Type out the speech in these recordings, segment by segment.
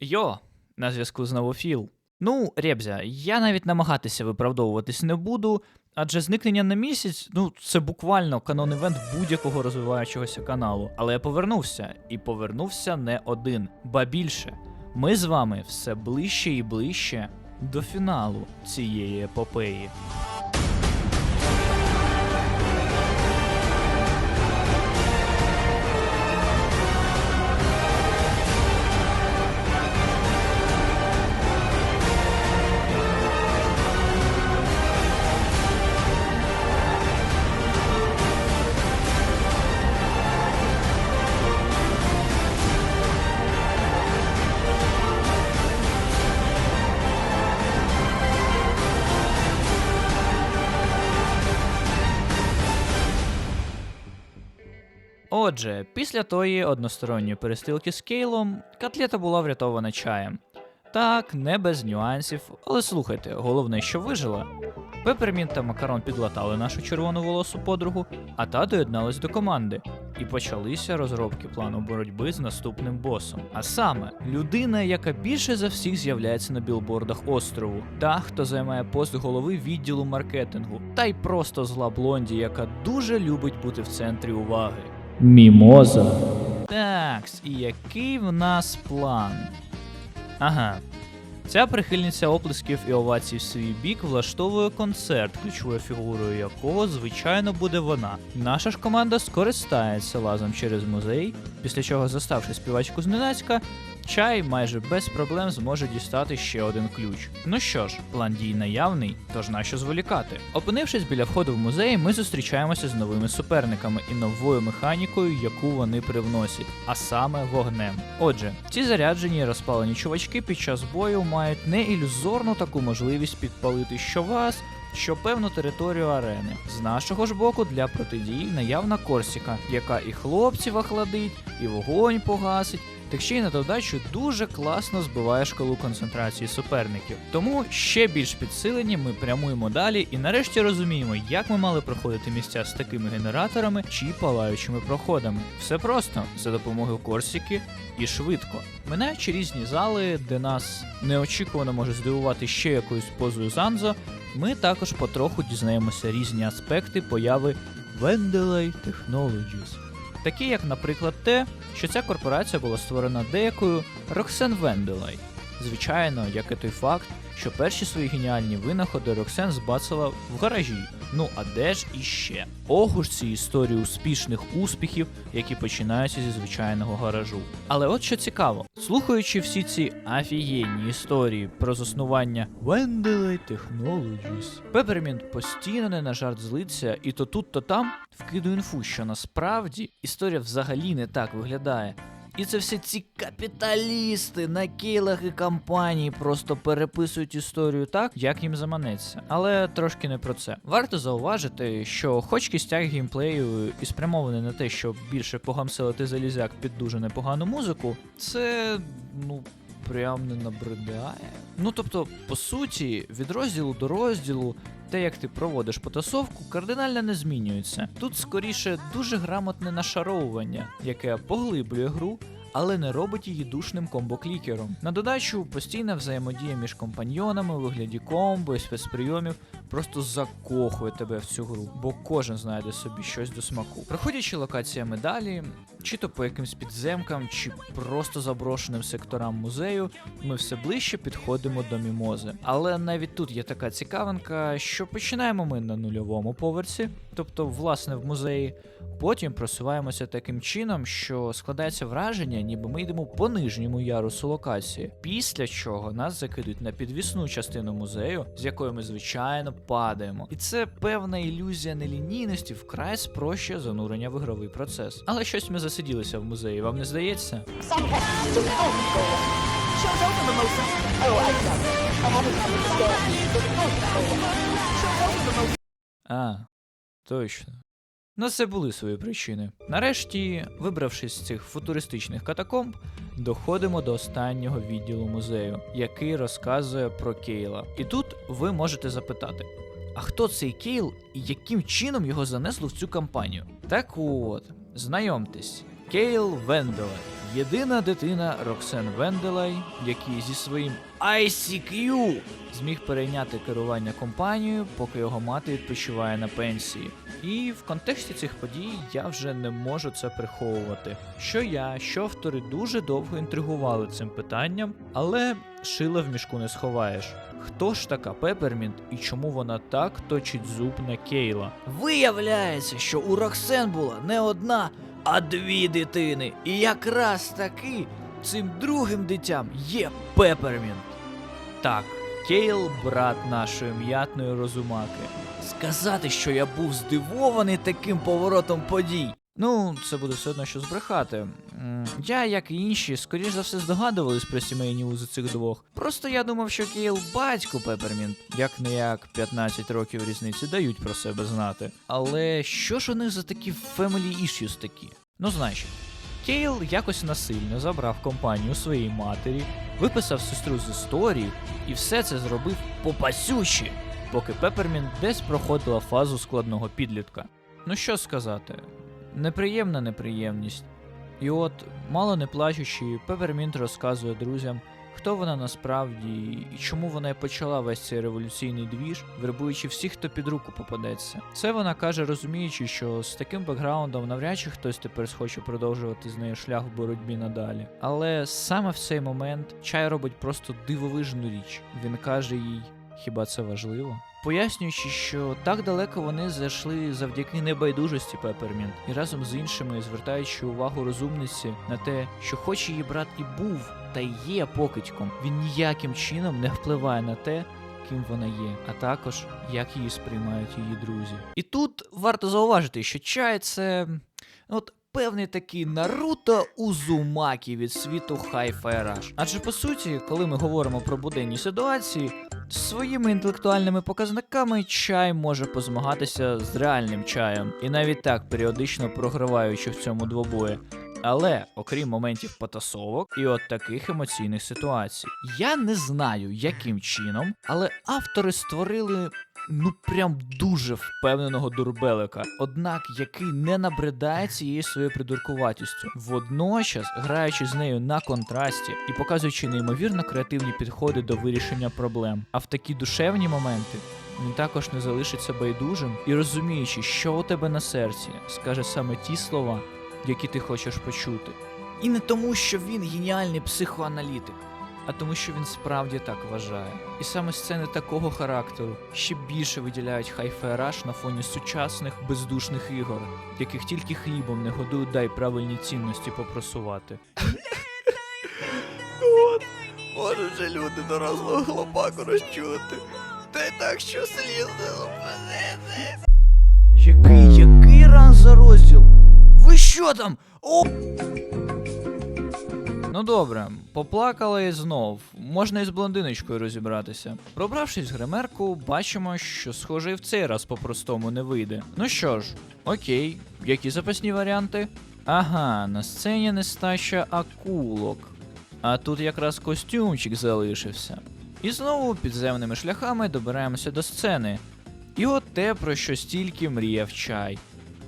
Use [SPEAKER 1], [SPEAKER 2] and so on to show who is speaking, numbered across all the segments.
[SPEAKER 1] Йо, на зв'язку знову Філ. Ну, Ребзя, я навіть намагатися виправдовуватись не буду, адже зникнення на місяць, ну, це буквально канон івент будь-якого розвиваючогося каналу. Але я повернувся, і повернувся не один, ба більше. Ми з вами все ближче і ближче до фіналу цієї епопеї. Отже, після тої односторонньої перестрілки з Кейлом, котлета була врятована чаєм. Так, не без нюансів, але слухайте, головне, що вижила. Пепермінт та Макарон підлатали нашу червону волосу подругу, а та доєдналась до команди. І почалися розробки плану боротьби з наступним босом. А саме, людина, яка більше за всіх з'являється на білбордах острову, та хто займає пост голови відділу маркетингу, та й просто зла блонді, яка дуже любить бути в центрі уваги. Мімоза. Такс, і який в нас план? Ага. Ця прихильниця оплесків і овацій в свій бік влаштовує концерт, ключовою фігурою якого, звичайно, буде вона. Наша ж команда скористається лазом через музей, після чого, заставши співачку зненацька, чай майже без проблем зможе дістати ще один ключ. Ну що ж, план дій наявний, тож нащо зволікати? Опинившись біля входу в музей, ми зустрічаємося з новими суперниками і новою механікою, яку вони привносять, а саме вогнем. Отже, ці заряджені розпалені чувачки під час бою мають не ілюзорну таку можливість підпалити що вас. Що певну територію арени. З нашого ж боку для протидії наявна Корсіка, яка і хлопців охладить, і вогонь погасить, так ще й на додачу дуже класно збиває шкалу концентрації суперників. Тому ще більш підсилені ми прямуємо далі і нарешті розуміємо, як ми мали проходити місця з такими генераторами чи палаючими проходами. Все просто за допомогою Корсіки і швидко. Минаючи різні зали, де нас неочікувано може здивувати ще якоюсь позою Занзо, ми також потроху дізнаємося різні аспекти появи Vendelay Technologies. Такі як, наприклад, те, що ця корпорація була створена деякою Роксен Венделай. Звичайно, як і той факт, що перші свої геніальні винаходи Роксен збацала в гаражі. Ну а де ж іще? Ого ж ці історії успішних успіхів, які починаються зі звичайного гаражу. Але от що цікаво, слухаючи всі ці офігенні історії про заснування Wendeley Technologies, Пепермінт постійно не на жарт злиться, і то тут, то там вкидує інфу, що насправді історія взагалі не так виглядає. І це всі ці капіталісти на кейлах і компанії просто переписують історію так, як їм заманеться. Але трошки не про це. Варто зауважити, що хоч кістяк геймплею і спрямований на те, щоб більше погамселити залізяк під дуже непогану музику, це ну. Прям не набридає. Ну тобто, по суті, від розділу до розділу, те, як ти проводиш потасовку, кардинально не змінюється. Тут скоріше дуже грамотне нашаровування, яке поглиблює гру, але не робить її душним комбо-клікером. На додачу постійна взаємодія між компаньйонами у вигляді комбо і спецприйомів просто закохує тебе в цю гру, бо кожен знайде собі щось до смаку. Проходячи локаціями далі, чи то по якимсь підземкам, чи просто заброшеним секторам музею, ми все ближче підходимо до мімози. Але навіть тут є така цікавинка, що починаємо ми на нульовому поверсі, тобто, власне, в музеї. Потім просуваємося таким чином, що складається враження, ніби ми йдемо по нижньому ярусу локації. Після чого нас закидуть на підвісну частину музею, з якої ми звичайно падаємо. І це певна ілюзія нелінійності вкрай спрощує занурення в ігровий процес. Але щось ми засиділися в музеї, вам не здається? А, точно. На це були свої причини. Нарешті, вибравшись з цих футуристичних катакомб, доходимо до останнього відділу музею, який розказує про Кейла. І тут ви можете запитати: а хто цей Кейл і яким чином його занесло в цю кампанію? Так от, знайомтесь, Кейл Венделай. Єдина дитина Роксен Венделай, який зі своїм ICQ зміг перейняти керування компанією, поки його мати відпочиває на пенсії. І в контексті цих подій я вже не можу це приховувати. Що я, що автори дуже довго інтригували цим питанням, але шила в мішку не сховаєш. Хто ж така Пепермінт і чому вона так точить зуб на Кейла? Виявляється, що у Роксен була не одна, а дві дитини. І якраз таки цим другим дитям є Пепермінт. Так, Кейл брат нашої м'ятної розумаки. Сказати, що я був здивований таким поворотом подій. Ну, це буде все одно, що збрехати. Я, як і інші, скоріш за все здогадувались про сімейні узи цих двох. Просто я думав, що Кейл батько Пепермінт, як не як 15 років різниці дають про себе знати. Але що ж у них за такі family issues такі? Ну, значить, Кейл якось насильно забрав компанію своєї матері, виписав сестру з історії і все це зробив попасючі, поки Пепермінт десь проходила фазу складного підлітка. Ну що сказати, неприємна неприємність. І от, мало не плачучи, Пепермінт розказує друзям, хто вона насправді і чому вона почала весь цей революційний двіж, вербуючи всіх, хто під руку попадеться. Це вона каже, розуміючи, що з таким бекграундом навряд чи хтось тепер схоче продовжувати з нею шлях в боротьбі надалі. Але саме в цей момент чай робить просто дивовижну річ. Він каже їй. Хіба це важливо? Пояснюючи, що так далеко вони зайшли завдяки небайдужості Пепермінт, і разом з іншими звертаючи увагу розумниці на те, що хоч її брат і був та й є покидьком, він ніяким чином не впливає на те, ким вона є, а також як її сприймають її друзі. І тут варто зауважити, що чай це ну, от. Певний такий Наруто Узумакі від світу Hi-Fi Rush. Адже по суті, коли ми говоримо про буденні ситуації, своїми інтелектуальними показниками чай може позмагатися з реальним чаєм, і навіть так періодично програваючи в цьому двобої. Але окрім моментів потасовок і от таких емоційних ситуацій, я не знаю, яким чином, але автори створили. Ну прям дуже впевненого дурбелика, однак який не набридає цією своєю придуркуватістю, водночас граючи з нею на контрасті і показуючи неймовірно креативні підходи до вирішення проблем. А в такі душевні моменти він також не залишиться байдужим і розуміючи, що у тебе на серці, скаже саме ті слова, які ти хочеш почути. І не тому, що він геніальний психоаналітик, а тому, що він справді так вважає. І саме сцени такого характеру ще більше виділяють хайфераш на фоні сучасних бездушних ігор, яких тільки хлібом не годують дай правильні цінності попросувати.
[SPEAKER 2] От, можуть же люди дорослого хлопаку розчути. Та й так, що слізно мене.
[SPEAKER 1] Який, який ран за розділ? Ви що там? О! Ну добре, поплакали знов. Можна і з блондиночкою розібратися. Пробравшись в гримерку, бачимо, що схоже і в цей раз по-простому не вийде. Ну що ж, окей, які запасні варіанти? Ага, на сцені нестача акулок. А тут якраз костюмчик залишився. І знову підземними шляхами добираємося до сцени. І от те, про що стільки мріяв чай.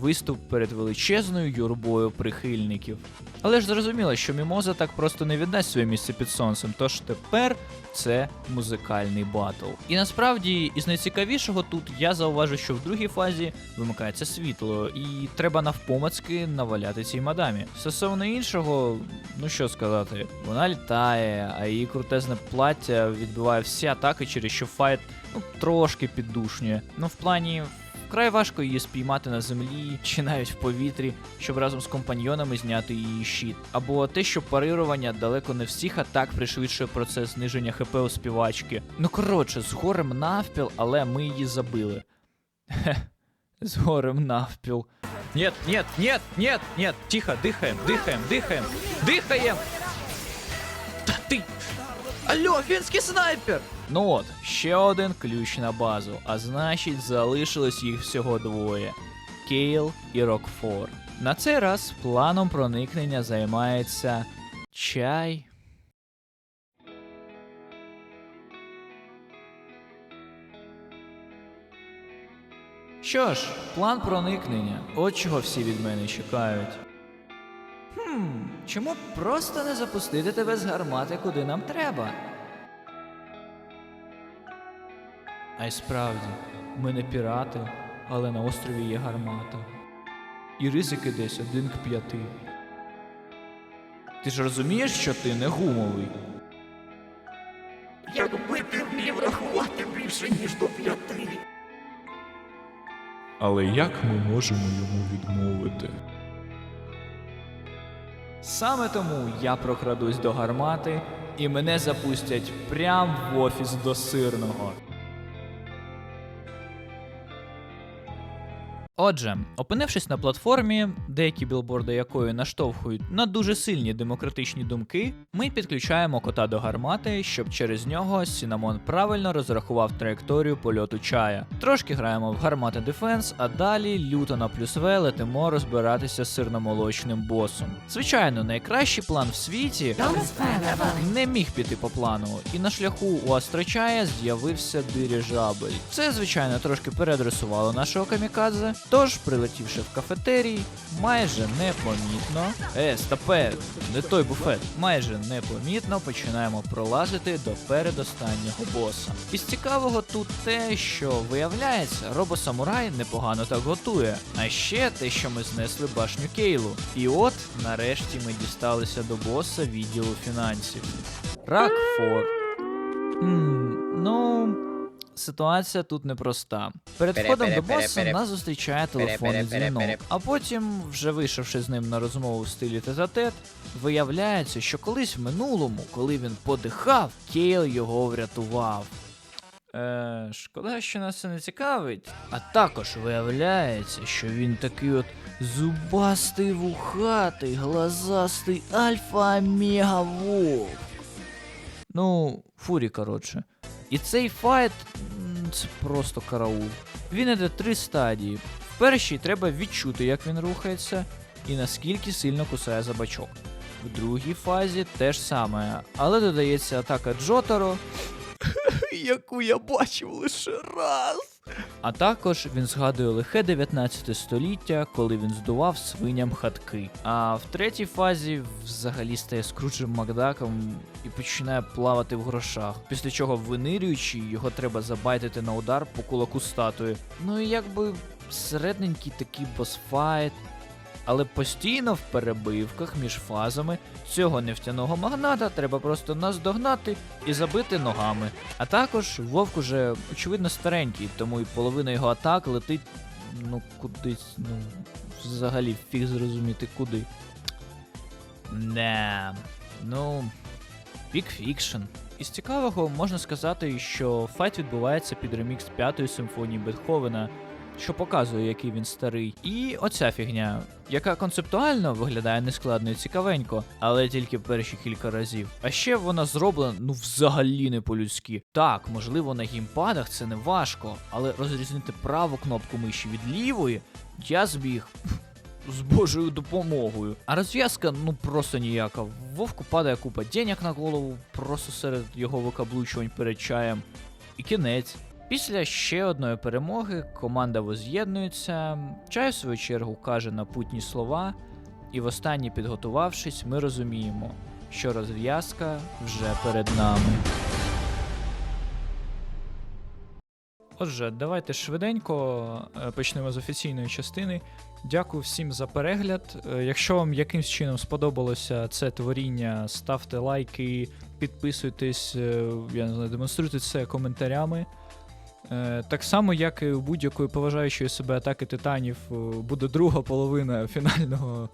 [SPEAKER 1] Виступ перед величезною юрбою прихильників. Але ж зрозуміло, що Мімоза так просто не віддасть своє місце під сонцем, тож тепер це музикальний батл. І насправді, із найцікавішого тут я зауважу, що в другій фазі вимикається світло, і треба навпомацьки наваляти цій мадамі. Стосовно іншого, ну що сказати, вона літає, а її крутезне плаття відбиває всі атаки, через що файт ну, трошки піддушнює. Ну, в плані. Вкрай важко її спіймати на землі чи навіть в повітрі, щоб разом з компаньйонами зняти її щит. Або те, що парирування далеко не всіх атак пришвидшує процес зниження ХП у співачки. Ну коротше, з горем навпіл, але ми її забили. Хе, з горем навпіл. Нет, нет, нет, нет, нет, тихо, дихаємо, дихаємо, дихаємо, дихаємо! Та ти. Алло, фінський снайпер! Ну от, ще один ключ на базу, а значить, залишилось їх всього двоє: Кейл і Рокфор. На цей раз планом проникнення займається чай. Що ж, план проникнення. От чого всі від мене чекають. Хм, Чому просто не запустити тебе з гармати, куди нам треба? А й справді, ми не пірати, але на острові є гармата. І ризики десь один к п'яти. Ти ж розумієш, що ти не гумовий?
[SPEAKER 2] Якби ти вмів рахувати більше, ніж до п'яти.
[SPEAKER 3] Але як ми можемо йому відмовити?
[SPEAKER 1] Саме тому я прокрадусь до гармати, і мене запустять прямо в офіс до сирного. Отже, опинившись на платформі, деякі білборди якої наштовхують на дуже сильні демократичні думки, ми підключаємо кота до гармати, щоб через нього Сінамон правильно розрахував траєкторію польоту чая. Трошки граємо в гармата Дефенс, а далі люто на плюс В летимо розбиратися з сирномолочним босом. Звичайно, найкращий план в світі не міг піти по плану, і на шляху у Астрочая з'явився дирижабель. Це, звичайно, трошки переадресувало нашого камікадзе. Тож, прилетівши в кафетерій, майже непомітно. Е, стопе, не той буфет. Майже непомітно починаємо пролазити до передостаннього боса. Із цікавого тут те, що виявляється, робосамурай непогано так готує. А ще те, що ми знесли башню Кейлу. І от, нарешті, ми дісталися до боса відділу фінансів. Ракфор. Хм, ну. Ситуація тут непроста. Перед входом до боса нас зустрічає телефонний дзвінок, а потім, вже вийшовши з ним на розмову в стилі тет-а-тет, виявляється, що колись в минулому, коли він подихав, Кейл його врятував. Е, шкода, що нас це не цікавить. А також виявляється, що він такий от зубастий вухатий, глазастий альфа-омега вовк. Ну, фурі, коротше. І цей файт це просто караул. Він іде три стадії. В першій треба відчути, як він рухається, і наскільки сильно кусає за бачок. В другій фазі те ж саме, але додається атака Джотаро,
[SPEAKER 2] Яку я бачив лише раз.
[SPEAKER 1] А також він згадує лихе 19 століття, коли він здував свиням хатки. А в третій фазі взагалі стає скруджем Макдаком і починає плавати в грошах. Після чого, винирюючи, його треба забайтити на удар по кулаку статуї. Ну і якби середненький такий босфайт. Але постійно в перебивках між фазами цього нефтяного магната треба просто наздогнати і забити ногами. А також вовк уже очевидно старенький, тому і половина його атак летить ну кудись, ну взагалі фіг зрозуміти куди. Не, ну. Fiction. Із цікавого можна сказати, що файт відбувається під ремікс п'ятої симфонії Бетховена, що показує, який він старий. І оця фігня, яка концептуально виглядає нескладно і цікавенько, але тільки перші кілька разів. А ще вона зроблена ну взагалі не по-людськи. Так, можливо, на геймпадах це не важко, але розрізнити праву кнопку миші від лівої я зміг. З Божою допомогою. А розв'язка ну просто ніяка. Вовку падає купа денег на голову, просто серед його викаблучувань перед чаєм. І кінець. Після ще одної перемоги команда воз'єднується. Чай, в свою чергу, каже напутні слова, і востаннє підготувавшись, ми розуміємо, що розв'язка вже перед нами. Отже, давайте швиденько е, почнемо з офіційної частини. Дякую всім за перегляд. Е, Якщо вам якимсь чином сподобалося це творіння, ставте лайки, підписуйтесь, е, я не знаю, демонструйте це коментарями. Е, Так само, як і у будь-якої поважаючої себе атаки титанів, е, буде друга половина фінального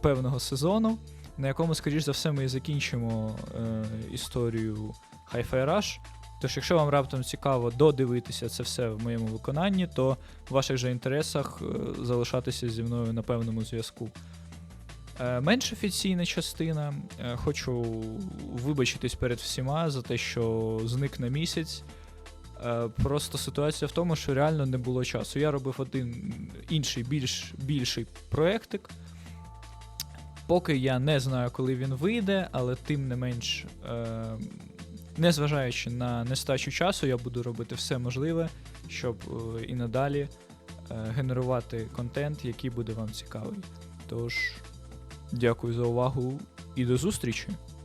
[SPEAKER 1] певного сезону, на якому, скоріш за все, ми і закінчимо е, історію Hi-Fi Rush. Тож, якщо вам раптом цікаво додивитися це все в моєму виконанні, то в ваших же інтересах е, залишатися зі мною на певному зв'язку. Менш офіційна частина. Хочу вибачитись перед всіма за те, що зник на місяць. Е, Просто ситуація в тому, що реально не було часу. Я робив один інший більш, більший проєктик. Поки я не знаю, коли він вийде, але тим не менш, е, незважаючи на нестачу часу, я буду робити все можливе, щоб е, і надалі генерувати контент, який буде вам цікавий. Тож, дякую за увагу і до зустрічі!